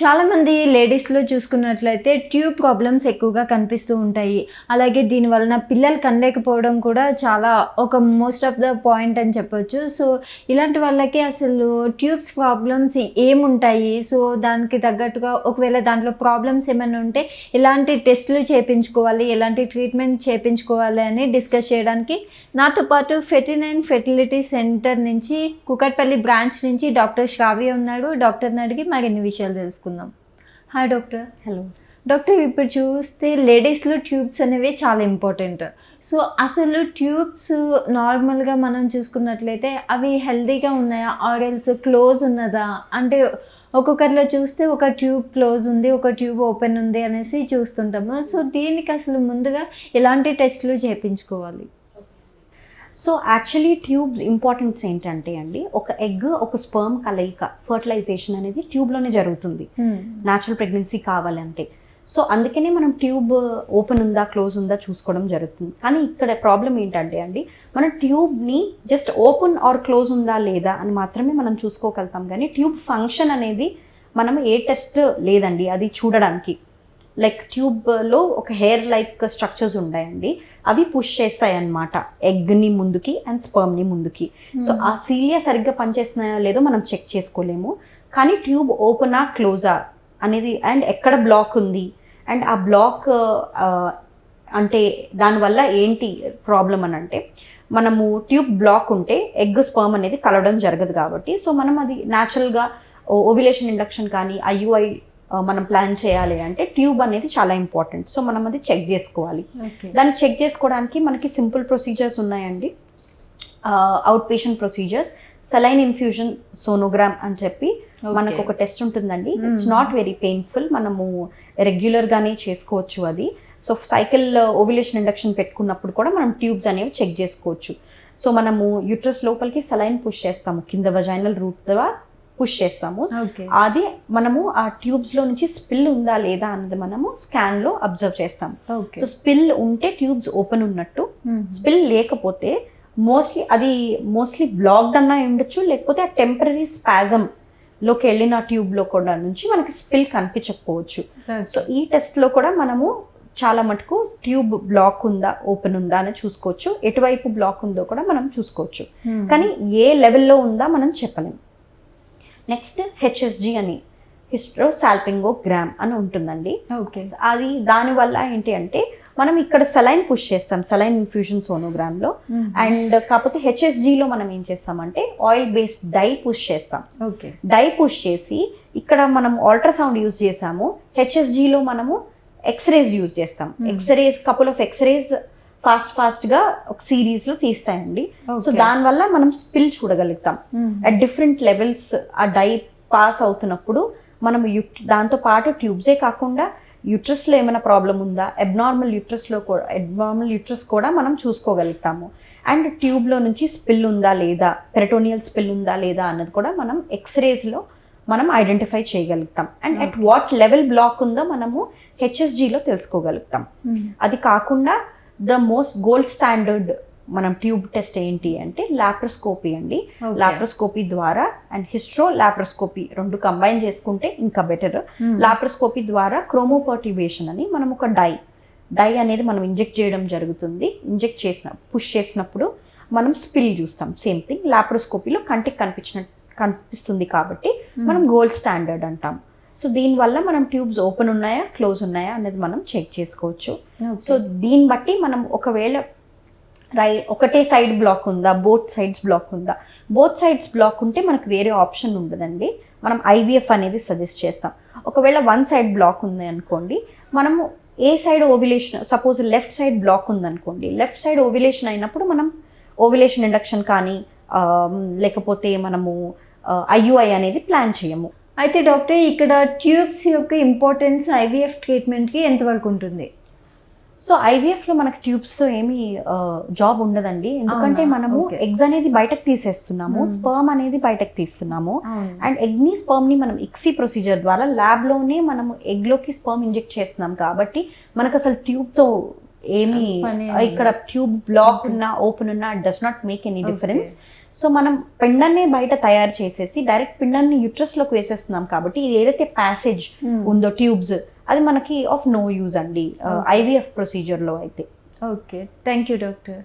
చాలామంది లేడీస్లో చూసుకున్నట్లయితే ట్యూబ్ ప్రాబ్లమ్స్ ఎక్కువగా కనిపిస్తూ ఉంటాయి. అలాగే దీని వలన పిల్లలు కనలేకపోవడం కూడా చాలా ఒక మోస్ట్ ఆఫ్ ద పాయింట్ అని చెప్పొచ్చు. సో ఇలాంటి వాళ్ళకి అసలు ట్యూబ్స్ ప్రాబ్లమ్స్ ఏముంటాయి? సో దానికి తగ్గట్టుగా ఒకవేళ దాంట్లో ప్రాబ్లమ్స్ ఏమైనా ఉంటే ఎలాంటి టెస్టులు చేయించుకోవాలి ఎలాంటి ట్రీట్మెంట్ చేయించుకోవాలి అని డిస్కస్ చేయడానికి నాతో పాటు ఫెటినైన్ ఫెర్టిలిటీ సెంటర్ నుంచి కుకట్పల్లి బ్రాంచ్ నుంచి డాక్టర్ శ్రావ్య ఉన్నాడు. డాక్టర్ని అడిగి మరిన్ని విషయాలు తెలుసుకుందాం హాయ్ డాక్టర్ హలో డాక్టర్ ఇప్పుడు చూస్తే లేడీస్లో ట్యూబ్స్ అనేవి చాలా ఇంపార్టెంట్. సో అసలు ట్యూబ్స్ నార్మల్గా మనం చూసుకున్నట్లయితే అవి హెల్తీగా ఉన్నాయా? ఆరెల్స్ క్లోజ్ ఉన్నదా? అంటే ఒక్కొక్కరిలో చూస్తే ఒక ట్యూబ్ క్లోజ్ ఉంది ఒక ట్యూబ్ ఓపెన్ ఉంది అనేసి చూస్తుంటాము. సో దీనికి అసలు ముందుగా ఎలాంటి టెస్టులు చేయించుకోవాలి? సో యాక్చువల్లీ ట్యూబ్స్ ఇంపార్టెన్స్ ఏంటంటే అండి ఒక ఎగ్ ఒక స్పర్మ్ కలయిక ఫర్టిలైజేషన్ అనేది ట్యూబ్లోనే జరుగుతుంది. న్యాచురల్ ప్రెగ్నెన్సీ కావాలంటే. సో అందుకనే మనం ట్యూబ్ ఓపెన్ ఉందా క్లోజ్ ఉందా చూసుకోవడం జరుగుతుంది. కానీ ఇక్కడ ప్రాబ్లం ఏంటంటే అండి మన ట్యూబ్ని జస్ట్ ఓపెన్ ఆర్ క్లోజ్ ఉందా లేదా అని మాత్రమే మనం చూసుకోగలుగుతాం. కానీ ట్యూబ్ ఫంక్షన్ అనేది మనం ఏ టెస్ట్ లేదండి అది చూడడానికి. లైక్ ట్యూబ్లో ఒక హెయిర్ లైక్ స్ట్రక్చర్స్ ఉంటాయండి. అవి పుష్ చేస్తాయి అన్నమాట ఎగ్ని ముందుకి అండ్ స్పర్మ్ని ముందుకి. సో ఆ సీలియా సరిగ్గా పనిచేస్తున్నాయో లేదో మనం చెక్ చేసుకోలేము. కానీ ట్యూబ్ ఓపెనా క్లోజా అనేది అండ్ ఎక్కడ బ్లాక్ ఉంది? అండ్ ఆ బ్లాక్ అంటే దానివల్ల ఏంటి ప్రాబ్లం అని అంటే మనము ట్యూబ్ బ్లాక్ ఉంటే ఎగ్ స్పర్మ్ అనేది కలవడం జరగదు కాబట్టి సో మనం అది న్యాచురల్గా ఓవిలేషన్ ఇండక్షన్ కానీ ఐయుఐ మనం ప్లాన్ చేయాలి అంటే ట్యూబ్ అనేది చాలా ఇంపార్టెంట్ సో మనం అది చెక్ చేసుకోవాలి. దాన్ని చెక్ చేసుకోవడానికి మనకి సింపుల్ ప్రొసీజర్స్ ఉన్నాయండి. Out patient procedures saline infusion sonogram అని చెప్పి మనకు ఒక టెస్ట్ ఉంటుందండి. ఇట్స్ నాట్ వెరీ పెయిన్ఫుల్ మనము రెగ్యులర్గానే చేసుకోవచ్చు అది. సో సైకిల్ ఓవిలేషన్ ఇండక్షన్ పెట్టుకున్నప్పుడు కూడా మనం ట్యూబ్స్ అనేవి చెక్ చేసుకోవచ్చు. సో మనము యూట్రస్ లోపలికి సెలైన్ పుష్ చేస్తాము. కింద వజైనల్ రూట్ ద్వారా పుష్ చేస్తాము. అది మనము ఆ ట్యూబ్స్లో నుంచి స్పిల్ ఉందా లేదా అన్నది మనము స్కాన్లో అబ్జర్వ్ చేస్తాం సో స్పిల్ ఉంటే ట్యూబ్స్ ఓపెన్ ఉన్నట్టు స్పిల్ లేకపోతే మోస్ట్లీ అది మోస్ట్లీ బ్లాక్డ్ అన్నా ఉండొచ్చు లేకపోతే ఆ టెంపరీ స్పాజమ్లోకి వెళ్ళిన ట్యూబ్లో కూడా నుంచి మనకి స్పిల్ కనిపించకపోవచ్చు. సో ఈ టెస్ట్లో కూడా మనము చాలా మటుకు ట్యూబ్ బ్లాక్ ఉందా ఓపెన్ ఉందా అని చూసుకోవచ్చు. ఎటువైపు బ్లాక్ ఉందో కూడా మనం చూసుకోవచ్చు. కానీ ఏ లెవెల్లో ఉందా మనం చెప్పలేం నెక్స్ట్ హెచ్ఎస్జి అని హిస్ట్రో సాల్పింగోగ్రామ్ అని ఉంటుందండి. ఓకే. అది దానివల్ల ఏంటి అంటే మనం ఇక్కడ సెలైన్ పుష్ చేస్తాం సెలైన్ ఇన్ఫ్యూజన్ సోనోగ్రామ్లో అండ్ కాకపోతే హెచ్ఎస్జిలో మనం ఏం చేస్తామంటే ఆయిల్ బేస్డ్ డై పుష్ చేస్తాం. ఓకే. డై పుష్ చేసి ఇక్కడ మనం అల్ట్రాసౌండ్ యూజ్ చేసాము. హెచ్ఎస్జిలో మనము ఎక్స్రేస్ యూజ్ చేస్తాం. X-rays couple of x-rays fast ఫాస్ట్గా ఒక సిరీస్లో తీస్తాయండి. So Okay. దానివల్ల మనం స్పిల్ చూడగలుగుతాం. అట్ డిఫరెంట్ లెవెల్స్ ఆ డై పాస్ అవుతున్నప్పుడు మనం దాంతో పాటు ట్యూబ్సే కాకుండా యూట్రస్లో ఏమైనా ప్రాబ్లం ఉందా? అబ్నార్మల్ యూట్రస్లో కూడా అబ్నార్మల్ యూట్రస్ కూడా మనం చూసుకోగలుగుతాము. అండ్ ట్యూబ్లో నుంచి స్పిల్ ఉందా లేదా? పెరటోనియల్ స్పిల్ ఉందా లేదా అన్నది కూడా మనం ఎక్స్రేస్లో మనం ఐడెంటిఫై చేయగలుగుతాం. And at what level block ఉందో మనము హెచ్ఎస్జిలో తెలుసుకోగలుగుతాం. అది కాకుండా ద మోస్ట్ గోల్డ్ స్టాండర్డ్ మనం ట్యూబ్ టెస్ట్ ఏంటి అంటే లాప్రోస్కోపీ అండి. లాప్రోస్కోపీ ద్వారా అండ్ హిస్ట్రో లాప్రోస్కోపీ రెండు కంబైన్ చేసుకుంటే ఇంకా బెటర్. లాప్రోస్కోపీ ద్వారా క్రోమోపర్టివేషన్ అని మనం ఒక డై డై అనేది మనం ఇంజెక్ట్ చేయడం జరుగుతుంది. ఇంజెక్ట్ చేసిన పుష్ చేసినప్పుడు మనం స్పిల్ చూస్తాం. సేమ్ థింగ్ లాప్రోస్కోపీలో కంటికి కనిపించిన కనిపిస్తుంది కాబట్టి మనం గోల్డ్ స్టాండర్డ్ అంటాం. సో దీనివల్ల మనం ట్యూబ్స్ ఓపెన్ ఉన్నాయా క్లోజ్ ఉన్నాయా అనేది మనం చెక్ చేసుకోవచ్చు. సో దీన్ని బట్టి మనం ఒకవేళ రై ఒకటే సైడ్ బ్లాక్ ఉందా బోత్ సైడ్స్ బ్లాక్ ఉందా? బోత్ సైడ్స్ బ్లాక్ ఉంటే మనకు వేరే ఆప్షన్ ఉండదండి. మనం ఐవీఎఫ్ అనేది సజెస్ట్ చేస్తాం. ఒకవేళ వన్ సైడ్ బ్లాక్ ఉంది అనుకోండి మనము ఏ side ovulation suppose left side block ఉందనుకోండి లెఫ్ట్ సైడ్ ఓవిలేషన్ అయినప్పుడు మనం ఓవిలేషన్ ఇండక్షన్ కానీ లేకపోతే మనము ఐయుఐ అనేది ప్లాన్ చేయము. అయితే డాక్టర్ ఇక్కడ ట్యూబ్స్ యొక్క ఇంపార్టెన్స్ ఐవీఎఫ్ ట్రీట్మెంట్కి ఎంతవరకు ఉంటుంది? సో ఐవీఎఫ్లో మనకు ట్యూబ్స్తో ఏమి జాబ్ ఉండదండి. ఎందుకంటే? మనము. ఎగ్స్ అనేది బయటకు తీసేస్తున్నాము స్పర్మ్ అనేది బయటకు తీస్తున్నాము. అండ్ ఎగ్ని స్పర్మ్ని మనం ఇక్సీ ప్రొసీజర్ ద్వారా ల్యాబ్లోనే మనము ఎగ్లోకి స్పర్మ్ ఇంజెక్ట్ చేస్తున్నాం కాబట్టి మనకు అసలు ట్యూబ్తో ఏమి ఇక్కడ ట్యూబ్ బ్లాక్ ఉన్నా ఓపెన్ ఉన్నా does not make any. Difference. So మనం పిండాన్ని బయట తయారు చేసేసి డైరెక్ట్ పిండాన్ని యూట్రస్లోకి వేసేస్తున్నాం కాబట్టి ఇది ఏదైతే ప్యాసేజ్ Hmm. ఉందో ట్యూబ్స్ అది మనకి ఆఫ్ నో యూజ్ అండి. ఐవీఎఫ్ ప్రొసీజర్లో అయితే ఓకే థ్యాంక్ యూ డాక్టర్